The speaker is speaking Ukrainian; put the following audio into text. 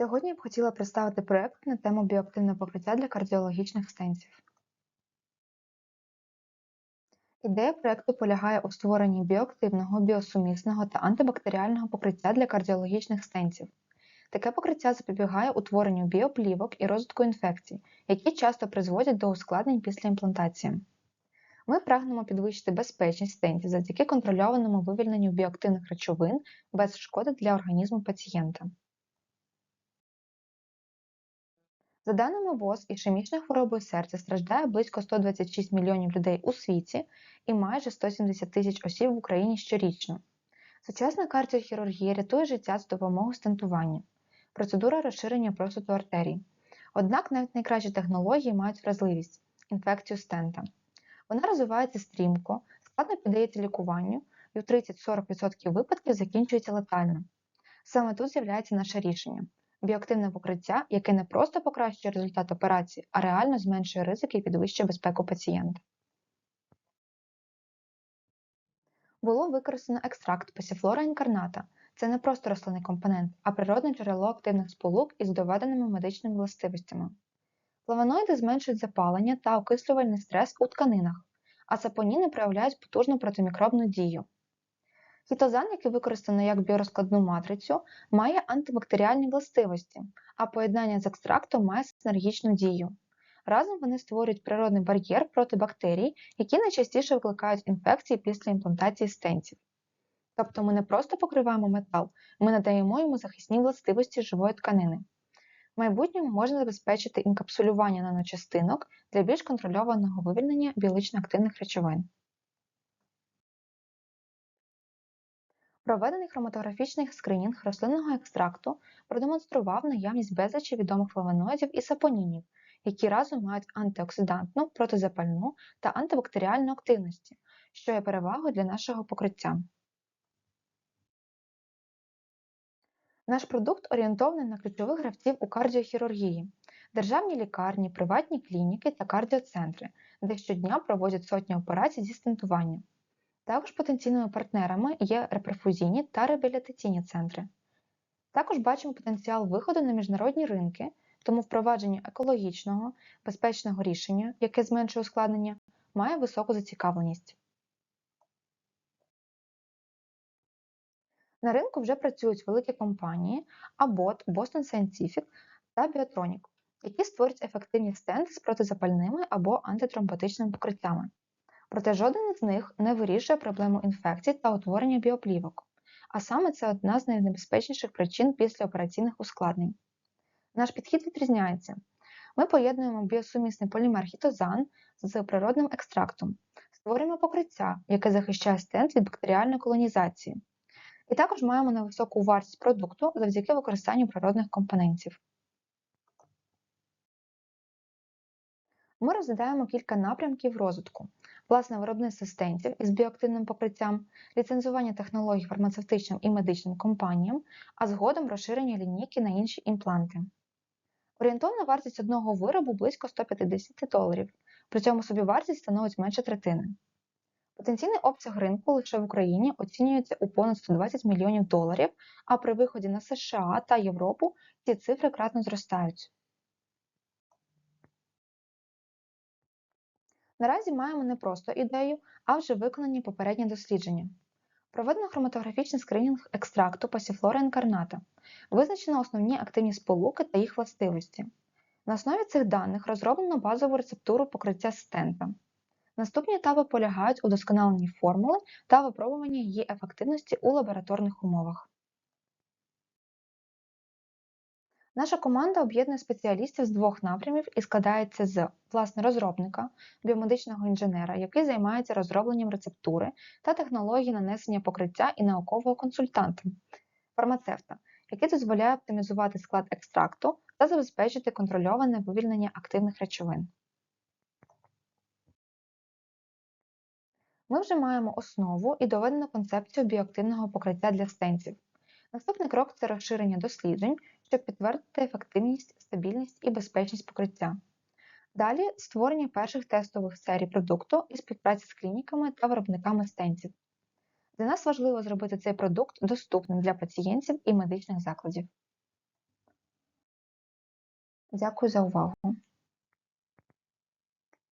Сьогодні я б хотіла представити проект на тему біоактивне покриття для кардіологічних стентів. Ідея проекту полягає у створенні біоактивного, біосумісного та антибактеріального покриття для кардіологічних стентів. Таке покриття запобігає утворенню біоплівок і розвитку інфекцій, які часто призводять до ускладнень після імплантації. Ми прагнемо підвищити безпечність стентів завдяки контрольованому вивільненню біоактивних речовин без шкоди для організму пацієнта. За даними ВОЗ, ішемічною хворобою серця страждає близько 126 мільйонів людей у світі і майже 170 тисяч осіб в Україні щорічно. Сучасна кардіохірургія рятує життя з допомогою стентування, процедура розширення просвіту артерій. Однак навіть найкращі технології мають вразливість інфекцію стента. Вона розвивається стрімко, складно піддається лікуванню і у 30-40% випадків закінчується летально. Саме тут з'являється наше рішення біоактивне покриття, яке не просто покращує результат операції, а реально зменшує ризики і підвищує безпеку пацієнта. Було використано екстракт пасіфлора інкарната. Це не просто рослинний компонент, а природне джерело активних сполук із доведеними медичними властивостями. Флавоноїди зменшують запалення та окислювальний стрес у тканинах, а сапоніни проявляють потужну протимікробну дію. Фітозан, який використано як біорозкладну матрицю, має антибактеріальні властивості, а поєднання з екстрактом має синергічну дію. Разом вони створюють природний бар'єр проти бактерій, які найчастіше викликають інфекції після імплантації стентів. Тобто ми не просто покриваємо метал, ми надаємо йому захисні властивості живої тканини. В майбутньому можна забезпечити інкапсулювання наночастинок для більш контрольованого вивільнення біологічно активних речовин. Проведений хроматографічний скринінг рослинного екстракту продемонстрував наявність безлічі відомих флавоноїдів і сапонінів, які разом мають антиоксидантну, протизапальну та антибактеріальну активності, що є перевагою для нашого покриття. Наш продукт орієнтований на ключових гравців у кардіохірургії, державні лікарні, приватні клініки та кардіоцентри, де щодня проводять сотні операцій зі стентування. Також потенційними партнерами є реперфузійні та реабілітаційні центри. Також бачимо потенціал виходу на міжнародні ринки, тому впровадження екологічного, безпечного рішення, яке зменшує ускладнення, має високу зацікавленість. На ринку вже працюють великі компанії Abbott, Boston Scientific та Biotronic, які створюють ефективні стенди з протизапальними або антитромботичними покриттями. Проте жоден із них не вирішує проблему інфекцій та утворення біоплівок, а саме це одна з найнебезпечніших причин післяопераційних ускладнень. Наш підхід відрізняється. Ми поєднуємо біосумісний полімер хітозан з природним екстрактом, створюємо покриття, яке захищає стенд від бактеріальної колонізації. І також маємо невисоку вартість продукту завдяки використанню природних компонентів. Ми розглядаємо кілька напрямків розвитку, власне виробництво стентів із біоактивним покриттям, ліцензування технологій фармацевтичним і медичним компаніям, а згодом розширення лінійки на інші імпланти. Орієнтовна вартість одного виробу близько 150 доларів, при цьому собівартість становить менше третини. Потенційний обсяг ринку лише в Україні оцінюється у понад 120 мільйонів доларів, а при виході на США та Європу ці цифри кратно зростають. Наразі маємо не просто ідею, а вже виконані попередні дослідження. Проведено хроматографічний скринінг екстракту пасіфлора інкарната, визначено основні активні сполуки та їх властивості. На основі цих даних розроблено базову рецептуру покриття стента. Наступні етапи полягають у досконаленні формули та випробуванні її ефективності у лабораторних умовах. Наша команда об'єднує спеціалістів з двох напрямів і складається з власне розробника, біомедичного інженера, який займається розробленням рецептури та технології нанесення покриття і наукового консультанта, фармацевта, який дозволяє оптимізувати склад екстракту та забезпечити контрольоване вивільнення активних речовин. Ми вже маємо основу і доведену концепцію біоактивного покриття для стенців. Наступний крок це розширення досліджень, щоб підтвердити ефективність, стабільність і безпечність покриття. Далі створення перших тестових серій продукту і співпраці з клініками та виробниками стенців. Для нас важливо зробити цей продукт доступним для пацієнтів і медичних закладів. Дякую за увагу!